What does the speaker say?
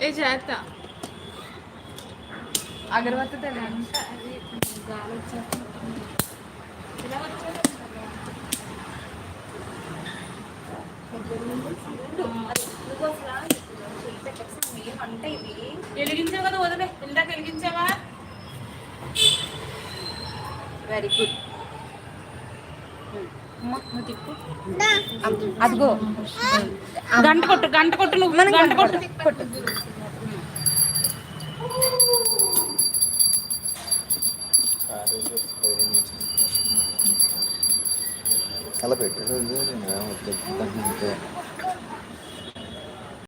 এই যে একটা ఇవి వెలిగించావు కదా వదిలే ఇందాక వెలిగించావా? వెరీ గుడ్ అదిగో. గంట కొట్టు గంట కొట్టు నువ్వు గంట కొట్టు. కొట్టు. అలా పెట్టేసి.